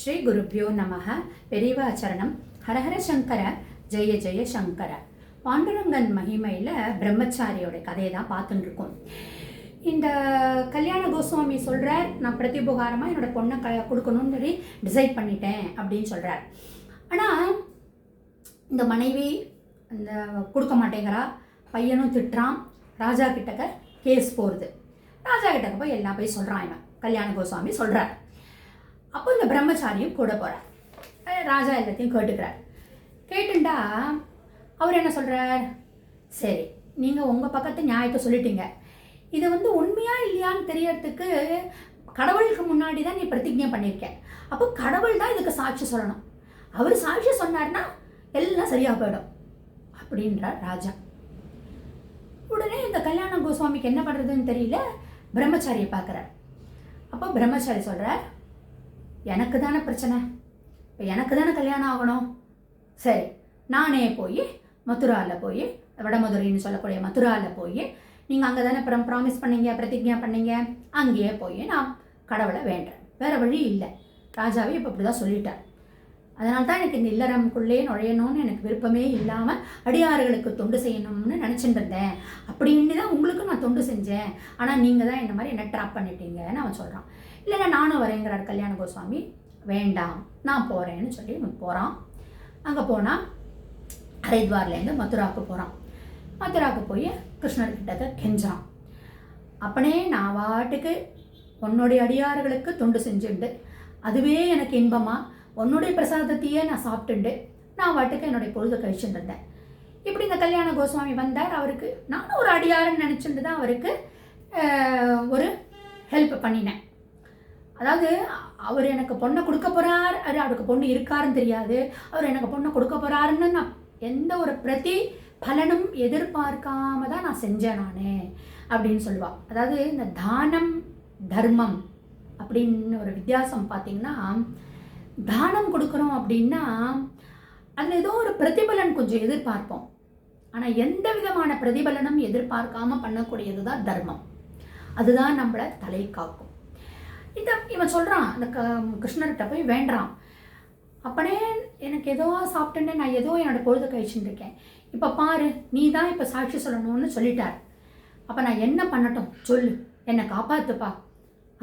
ஸ்ரீ குருப்பியோ நமக பெரியவாச்சரணம் ஹரஹர சங்கர. ஜெய ஜெய சங்கர. பாண்டுரங்கன் மகிமையில் பிரம்மச்சாரியோட கதையை தான் பார்த்துட்டு இருக்கோம் இந்த கல்யாண கோஸ்வாமி சொல்கிறார் நான் பிரதிபுகாரமாக என்னோட பொண்ணை க கொடுக்கணும்னு சொல்லி டிசைட் பண்ணிட்டேன் அப்படின்னு சொல்கிறார் ஆனால் இந்த மனைவி இந்த கொடுக்க மாட்டேங்கிறா. பையனும் திட்டுறான். ராஜா கிட்டக்க கேஸ் போகிறது ராஜா கிட்டக்க போய் எல்லாம் போய் சொல்கிறான் இவன். கல்யாண கோஸ்வாமி சொல்கிறார் அப்போ இந்த பிரம்மச்சாரியும் கூட போகிறார் ராஜா எல்லாத்தையும் கேட்டுக்கிறார். கேட்டுண்டா அவர் என்ன சொல்கிறார் சரி நீங்கள் உங்கள் பக்கத்து நியாயத்தை சொல்லிட்டீங்க. இது வந்து உண்மையா இல்லையான்னு தெரியறதுக்கு கடவுளுக்கு முன்னாடி தான் நீ பிரதிஜை பண்ணியிருக்க அப்போ கடவுள் தான் இதுக்கு சாட்சி சொல்லணும். அவர் சாட்சி சொன்னார்னா எல்லாம் சரியாக போயிடும் அப்படின்றார் ராஜா. உடனே இந்த கல்யாண கோஸ்வாமிக்கு என்ன பண்ணுறதுன்னு தெரியல பிரம்மச்சாரியை பார்க்குறார். அப்போ பிரம்மச்சாரி சொல்கிறார் எனக்கு தானே பிரச்சனை? இப்போ எனக்கு தானே கல்யாணம் ஆகணும்? சரி நானே போய் மதுராவில் போய் வடமதுரைன்னு சொல்லக்கூடிய மதுராவில் போய் நீங்கள் அங்கே தானே அப்புறம் ப்ராமிஸ் பண்ணீங்க பிரதிஜா பண்ணீங்க? அங்கேயே போய் நான் கடவுளை வேண்டேன். வேறு வழி இல்லை. ராஜாவே இப்போ இப்படி தான் சொல்லிட்டார். அதனால தான் எனக்கு இந்த இல்லறம்குள்ளே நுழையணும்னு எனக்கு விருப்பமே இல்லாமல் அடியாறுகளுக்கு தொண்டு செய்யணும்னு நினச்சிட்டு இருந்தேன் அப்படின்னு தான் உங்களுக்கு நான் தொண்டு செஞ்சேன். ஆனால் நீங்கள் தான் இந்த மாதிரி என்ன ட்ராப் பண்ணிட்டீங்கன்னு அவன் சொல்கிறான் இல்லைன்னா நானும் வரேங்கிறார் கல்யாண கோஸ்வாமி. வேண்டாம் நான் போகிறேன்னு சொல்லி அவன் போகிறான் அங்கே போனால் ஹரித்வார்லேருந்து மதுராவுக்கு போகிறான் மதுராவுக்கு போய் கிருஷ்ணர்கிட்ட கெஞ்சான் அப்பனே நான் வாட்டுக்கு உன்னுடைய அடியாறுகளுக்கு தொண்டு செஞ்சுண்டு அதுவே எனக்கு இன்பமாக உன்னுடைய பிரசாதத்தையே நான் சாப்பிட்டுண்டு. நான் வாட்டுக்கு என்னுடைய பொழுது கழிச்சுட்டு இருந்தேன். இப்படி இந்த கல்யாண கோஸ்வாமி வந்தார். அவருக்கு நானும் ஒரு அடியாருன்னு நினச்சிட்டு தான் அவருக்கு ஒரு ஹெல்ப் பண்ணினேன். அதாவது அவர் எனக்கு பொண்ணை கொடுக்க போகிறார் அது அவருக்கு பொண்ணு இருக்காருன்னு தெரியாது. அவர் எனக்கு பொண்ணை கொடுக்க போகிறாருன்னு நான் எந்த ஒரு பிரதி பலனும் எதிர்பார்க்காம தான் நான் செஞ்சேன் நான் அப்படின்னு சொல்லுவாள் அதாவது இந்த தானம் தர்மம் அப்படின்னு ஒரு வித்தியாசம் பார்த்தீங்கன்னா தானம் கொடுக்குறோம் அப்படின்னா அதில் ஏதோ ஒரு பிரதிபலன் கொஞ்சம் எதிர்பார்ப்போம். ஆனால் எந்த விதமான பிரதிபலனும் எதிர்பார்க்காம பண்ணக்கூடியது தான் தர்மம். அதுதான் நம்மளை தலை காக்கும். இந்த இவன் சொல்கிறான் இந்த க கிருஷ்ணர்கிட்ட போய் வேண்டாம். அப்பனே எனக்கு ஏதோ சாப்பிட்டேன்னு நான் ஏதோ என்னோட பொழுது கழிச்சுட்டு இருக்கேன். இப்போ பாரு நீ தான் இப்போ சாட்சி சொல்லணும்னு சொல்லிட்டார். அப்போ நான் என்ன பண்ணட்டும்? சொல்லு. என்னை காப்பாற்றுப்பா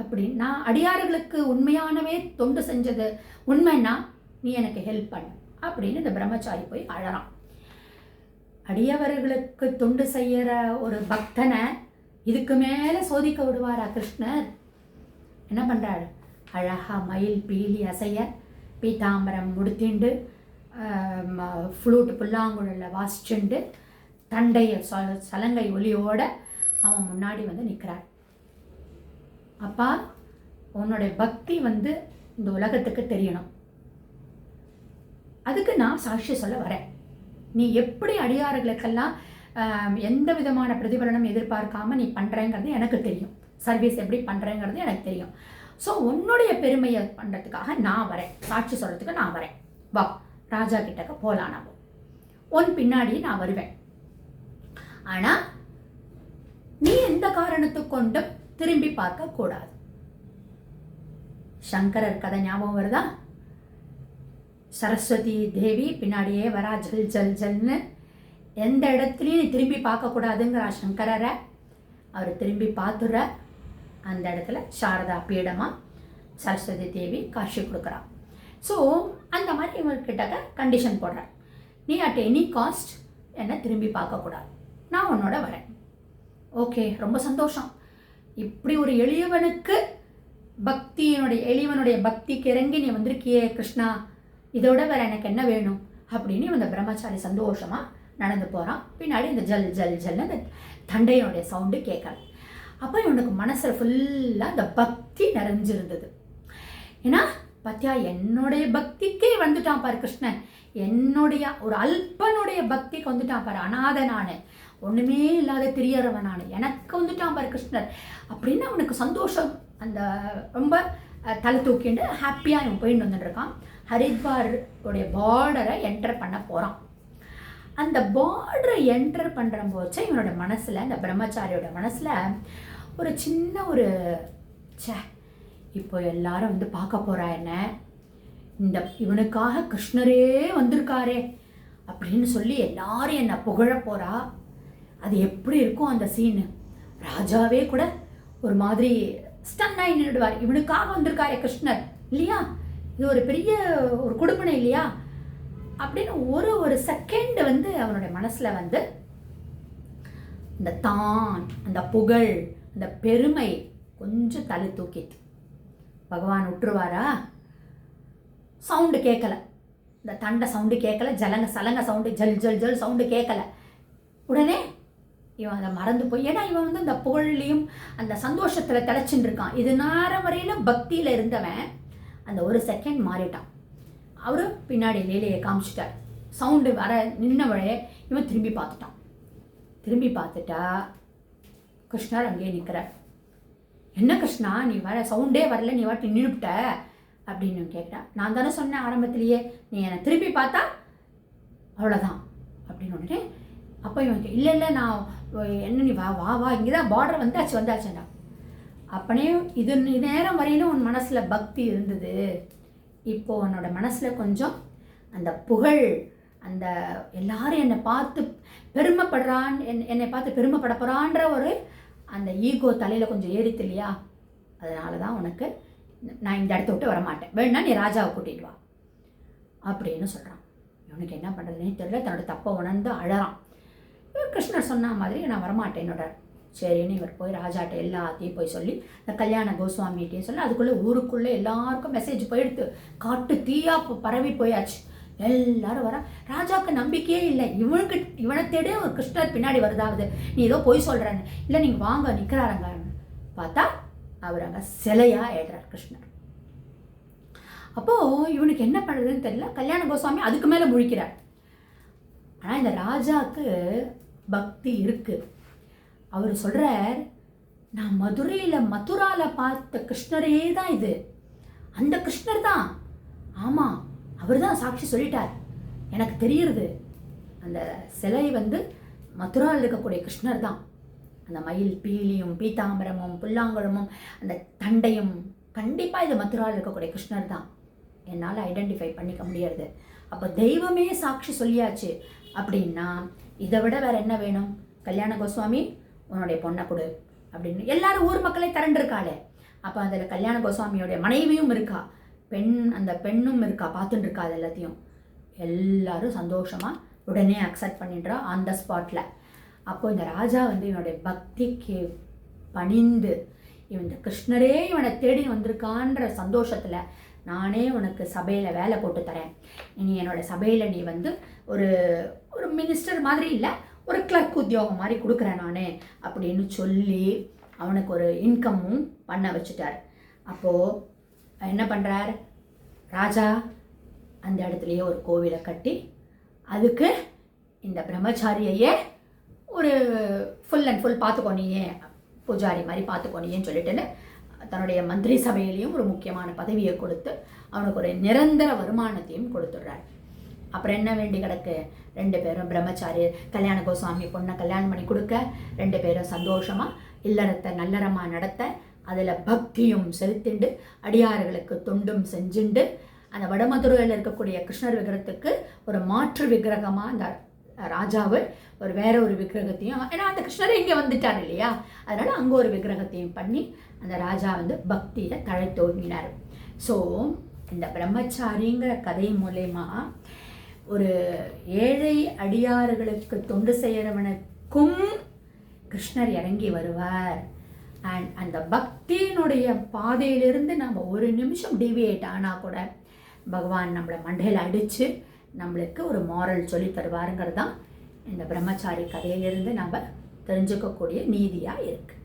அப்படி நான் அடியார்களுக்கு உண்மையானவே தொண்டு செஞ்சது உண்மைன்னா நீ எனக்கு ஹெல்ப் பண்ணு அப்படின்னு இந்த பிரம்மச்சாரி போய் அழறான். அடியவர்களுக்கு தொண்டு செய்கிற ஒரு பக்தனை இதுக்கு மேலே சோதிக்க விடுவாரா கிருஷ்ணர்? என்ன பண்ணுறாரு அழகாக மயில் பீலி அசைய பீதாம்பரம் முடித்திண்டு ஃப்ளூட் புல்லாங்குழலில் வாசிச்சுண்டு தண்டைய சலங்கை ஒலியோட அவன் முன்னாடி வந்து நிற்கிறார் அப்பா உன்னுடைய பக்தி வந்து இந்த உலகத்துக்கு தெரியணும். அதுக்கு நான் சாட்சி சொல்ல வரேன். நீ எப்படி அடியார்களுக்கெல்லாம் எந்த விதமான பிரதிபலனும் எதிர்பார்க்காம நீ பண்ணுறேங்கிறது எனக்கு தெரியும். சர்வீஸ் எப்படி பண்ணுறேங்கிறது எனக்கு தெரியும். ஸோ உன்னுடைய பெருமையை பண்ணுறதுக்காக நான் வரேன். சாட்சி சொல்கிறதுக்கு நான் வரேன். வா ராஜா கிட்டக்க போகலாம் நம்ம. உன் பின்னாடி நான் வருவேன். ஆனால் நீ எந்த காரணத்துக்கொண்டும் திரும்பி பார்க்க கூடாது. சங்கரர் கதை ஞாபகம் வருதா? சரஸ்வதி தேவி பின்னாடியே வரா ஜல் ஜல் ஜல்னு. எந்த இடத்துலையும் நீ திரும்பி பார்க்கக்கூடாதுங்கிறா சங்கரரை. அவர் திரும்பி பார்த்துற அந்த இடத்துல சாரதா பீடமாக சரஸ்வதி தேவி காட்சி கொடுக்குறா. ஸோ அந்த மாதிரி இவர்கிட்ட கண்டிஷன் போடுறார். நீ அட் எனி காஸ்ட் என்னை திரும்பி பார்க்கக்கூடாது நான் உன்னோட வரேன். ஓகே ரொம்ப சந்தோஷம். இப்படி ஒரு எளியவனுக்கு பக்தியினுடைய எளியவனுடைய பக்திக்கு இறங்கி நீ வந்திருக்கியே கிருஷ்ணா இதோட வேற எனக்கு என்ன வேணும்? அப்படின்னு இந்த பிரம்மச்சாரி சந்தோஷமா நடந்து போறான். பின்னாடி இந்த ஜல் ஜல் ஜல்னு அந்த தண்டையனுடைய சவுண்டு கேட்கல அப்போ இவனுக்கு மனசில் ஃபுல்லா அந்த பக்தி நிறைஞ்சிருந்தது. ஏன்னா பத்தியா என்னுடைய பக்திக்கே வந்துட்டான் பாரு கிருஷ்ணன். என்னுடைய ஒரு அல்பனுடைய பக்திக்கு வந்துட்டான் பாரு அநாத ஒன்றுமே இல்லாத தெரியறவன் நான் எனக்கு வந்துட்டான் பாரு கிருஷ்ணர். அப்படின்னு அவனுக்கு சந்தோஷம். அந்த ரொம்ப தலை தூக்கிண்டு ஹாப்பியாக இவன் போயிட்டு வந்துட்டு இருக்கான். ஹரித்வார் உடைய பார்டரை என்டர் பண்ண போகிறான் அந்த பார்டரை என்டர் பண்ணுற போச்சு இவனோட மனசில் இந்த பிரம்மச்சாரியோட மனசில் ஒரு சின்ன ஒரு சே இப்போ எல்லாரும் வந்து பார்க்க போகிறா என்ன? இந்த இவனுக்காக கிருஷ்ணரே வந்திருக்காரே அப்படின்னு சொல்லி எல்லாரும் என்னை புகழ போகிறா அது எப்படி இருக்கும் அந்த சீனு ராஜாவே கூட ஒரு மாதிரி ஸ்டன் ஆகி நின்றுடுவார். இவனுக்காக வந்திருக்காரு கிருஷ்ணர். இல்லையா? இது ஒரு பெரிய ஒரு கொடுப்பனை இல்லையா? அப்படின்னு ஒரு ஒரு செகண்ட் வந்து அவனுடைய மனசில் வந்து இந்த தான் அந்த புகழ் அந்த பெருமை கொஞ்சம் தலை தூக்கிட்டு பகவான் விட்டுருவாரா சவுண்டு கேட்கல இந்த தண்டை சவுண்டு கேட்கல ஜலங்க சலங்க சவுண்டு ஜல் ஜல் ஜல் சவுண்டு கேட்கல உடனே இவன் அதை மறந்து போய் ஏன்னா இவன் வந்து அந்த புகழ்லையும் அந்த சந்தோஷத்தில் திளைச்சின்னு இருக்கான். இது நேரம் வரையிலும் பக்தியில் இருந்தவன் அந்த ஒரு செகண்ட் மாறிட்டான். அவரு பின்னாடி லீலையை காமிச்சிட்டார். சவுண்டு வர நின்னவழே இவன் திரும்பி பார்த்துட்டான். திரும்பி பார்த்துட்டா கிருஷ்ணர் அங்கேயே நிற்கிறார் என்ன கிருஷ்ணா நீ வர சவுண்டே வரல நீ வாட்டி நின்றுட்ட அப்படின்னு கேட்டான் நான் தானே சொன்னேன் ஆரம்பத்திலேயே நீ என்னை திரும்பி பார்த்தா அவ்வளோதான் அப்படின்னு உடனே அப்போ இவன் இல்லை இல்லை நான் என்ன நீ வா வா வா இங்கே தான் பார்டர் வந்தாச்சு வந்தாச்சுடா. அப்பனே இது நேரம் வரையிலும் உன் மனசில் பக்தி இருந்தது. இப்போ உன்னோட மனசில் கொஞ்சம் அந்த புகழ் அந்த எல்லாரும் என்னை பார்த்து பெருமைப்படுறான் என் என்னை பார்த்து பெருமைப்பட போகிறான்ற ஒரு அந்த ஈகோ தலையில் கொஞ்சம் ஏறித்து இல்லையா? அதனால தான் உனக்கு நான் இந்த இடத்த விட்டு வரமாட்டேன். வேணா நீ ராஜாவை கூட்டிகிட்டு வா. அப்படின்னு சொல்கிறான் இவனுக்கு என்ன பண்ணுறதுனே தெரியல. தன்னோட தப்பை உணர்ந்து அழறான். கிருஷ்ணர் சொன்ன மாதிரி நான் வரமாட்டேன் என்னோட. சரின்னு இவர் போய் ராஜாட்ட எல்லாத்தையும் போய் சொல்லி இந்த கல்யாண கோஸ்வாமிகிட்டையும் சொல்லி அதுக்குள்ளே ஊருக்குள்ளே எல்லாருக்கும் மெசேஜ் போயிடுத்து காட்டு தீயா பரவி போயாச்சு. எல்லாரும் வர ராஜாவுக்கு நம்பிக்கையே இல்லை. இவனுக்கு இவனை தேடி ஒரு கிருஷ்ணர் பின்னாடி வருதாவது. நீ ஏதோ போய் சொல்கிறேன்னு இல்லை நீங்கள் வாங்க நிற்கிறாருங்க பார்த்தா அவர் அங்கே சிலையாக ஏடுறார் கிருஷ்ணர். அப்போது இவனுக்கு என்ன பண்ணுறதுன்னு தெரியல. கல்யாண கோஸ்வாமி அதுக்கு மேலே முழிக்கிறார். ஆனால் இந்த ராஜாவுக்கு பக்தி இருக்குது அவர் சொல்கிறார் நான் மதுரையில் மதுராவில் பார்த்த கிருஷ்ணரே தான் இது. அந்த கிருஷ்ணர் தான். ஆமாம் அவர் தான் சாட்சி சொல்லிட்டார். எனக்கு தெரியுறது அந்த சிலை வந்து மதுராவில் இருக்கக்கூடிய கிருஷ்ணர் தான். அந்த மயில் பீலியும் பீதாம்பரமும் புல்லாங்குழமும் அந்த தண்டையும் கண்டிப்பாக இது மதுராவில் இருக்கக்கூடிய கிருஷ்ணர் தான். என்னால் ஐடென்டிஃபை பண்ணிக்க முடியாது அப்போ தெய்வமே சாட்சி சொல்லியாச்சு அப்படின்னா இதை விட வேற என்ன வேணும்? கல்யாண கோஸ்வாமி உன்னுடைய பொண்ணை கொடு. அப்படின்னு. எல்லாரும் ஊர் மக்களே திரண்டிருக்காளே. அப்போ அதில் கல்யாண கோஸ்வாமியோடைய மனைவியும் இருக்கா? பெண் அந்த பெண்ணும் இருக்கா? பார்த்துட்டு இருக்கா அது எல்லாத்தையும். எல்லாரும் சந்தோஷமாக உடனே அக்செப்ட் பண்ணிடுறா ஆன் த ஸ்பாட்டில் அப்போ இந்த ராஜா வந்து இவனுடைய பக்திக்கு பணிந்து இவன் இந்த கிருஷ்ணரே இவனை தேடி வந்திருக்கான்ற சந்தோஷத்தில் நானே உனக்கு சபையில் வேலை போட்டு தரேன். நீ என்னோட சபையில் நீ வந்து ஒரு ஒரு மினிஸ்டர் மாதிரி இல்லை ஒரு கிளர்க் உத்தியோகம் மாதிரி கொடுக்குறேன் நான் அப்படின்னு சொல்லி அவனுக்கு ஒரு இன்கமும் பண்ண வச்சுட்டார். அப்போது என்ன பண்ணுறார் ராஜா அந்த இடத்துலையே ஒரு கோவிலை கட்டி அதுக்கு இந்த பிரம்மச்சாரியையே ஒரு ஃபுல் அண்ட் ஃபுல் பார்த்துக்கோனியே பூஜாரி மாதிரி பார்த்துக்கோனியேன்னு சொல்லிட்டுன்னு தன்னுடைய மந்திரி சபையிலையும் ஒரு முக்கியமான பதவியை கொடுத்து அவனுக்கு ஒரு நிரந்தர வருமானத்தையும் கொடுத்துட்றாரு. அப்புறம் என்ன வேண்டி கிடக்கு? ரெண்டு பேரும் பிரம்மச்சாரி கல்யாண கோஸ்வாமி பொண்ணை கல்யாணம் பண்ணி கொடுக்க ரெண்டு பேரும் சந்தோஷமாக இல்லறத்தை நல்லறமாக நடத்த அதில் பக்தியும் செலுத்திண்டு அடியார்களுக்கு தொண்டும் செஞ்சுண்டு அந்த வடமதுரையில் இருக்கக்கூடிய கிருஷ்ணர் விக்கிரகத்துக்கு ஒரு மாற்று விக்கிரகமாக அந்த ராஜாவை ஒரு வேற ஒரு விக்கிரகத்தையும் ஏன்னா அந்த கிருஷ்ணர் இங்கே வந்துட்டார் இல்லையா? அதனால் அங்கே ஒரு விக்கிரகத்தையும் பண்ணி அந்த ராஜா வந்து பக்தியில் தழைத்தோங்கினார். ஸோ இந்த பிரம்மச்சாரிங்கிற கதை மூலயமா ஒரு ஏழை அடியார்களுக்கு தொண்டு செய்கிறவனுக்கும் கிருஷ்ணர் இறங்கி வருவார். அண்ட் அந்த பக்தியினுடைய பாதையிலிருந்து நம்ம ஒரு நிமிஷம் டிவியேட் ஆனால் கூட பகவான் நம்மளை மண்டையில் அடித்து நம்மளுக்கு ஒரு மாரல் சொல்லி தருவாருங்கிறது தான் இந்த பிரம்மச்சாரி கதையிலிருந்து நம்ம தெரிஞ்சுக்கக்கூடிய நீதியாக இருக்குது